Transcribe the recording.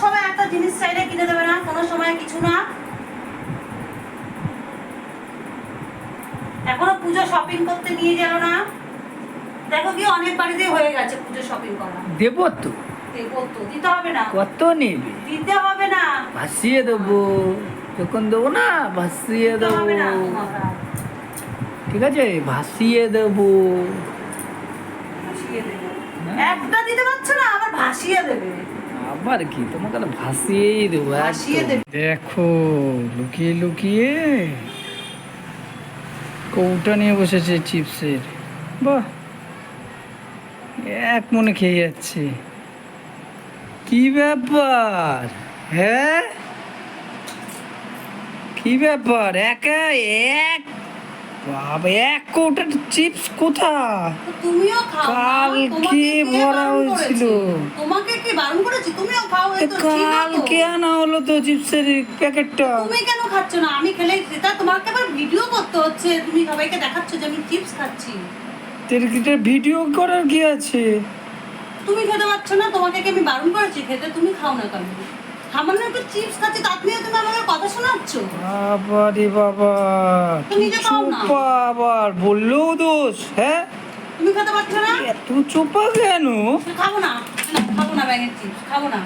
সময় একটা জিনিস চাইলে কিনে দেবে না কোনো সময় কিছু না। এখনও পুজো শপিং করতে নিয়ে গেল না। দেখো কি অনেক বাড়িতেই হয়ে গেছে পুজো শপিং করা। দেবো তো। দেবো তো দিতে হবে না। কত নেবে? দিতে হবে না। ভাসিয়ে দেবো। যখন দেবো না ভাসিয়ে দেবো। ঠিক আছে? ভাসিয়ে দেবো। একটা দিতে পারছ না আবার ভাসিয়ে দেবে। আবার কি? তোমাকে তো ভাসিয়েই দেবো। দেখো লুকিয়ে লুকিয়ে কৌটা নিয়ে বসেছে চিপসের। বাহ! এক মনে খেয়ে যাচ্ছে। কি ব্যাপার? হ্যাঁ? কি ব্যাপার? একা? এক? বাবা এক কৌটা চিপস কোথায়? তুমিও খাও কালকে ভরা হয়েছিল। তোমাকে কি বারণ করেছি? তুমিও খাও কালকে আনা হলো তো চিপসের প্যাকেটটা? তুমি কেন খাচ্ছ না? আমি খেলে সেটা তোমাকে আবার ভিডিও করতে হচ্ছে। তুমি সবাইকে দেখাচ্ছ যে আমি চিপস খাচ্ছি। তেরকিটা ভিডিও করার কি আছে? তুমি খেতে পারছ না? তোমাকে কি আমি বারণ করেছি? খেতে তুমি খাও না কেন? সামান্য একটু চিপস খাচ্ছি তার নিয়ে তুমি আমাকে কথা শোনাচ্ছ? বাবারে বাবা তুমি নিজে খাও না। চোপা আবার দোষ হ্যাঁ? তুমি খেতে পারছ না? এত চোপা কেন? খাব না না, খাব না ব্যাগের চিপস খাব না।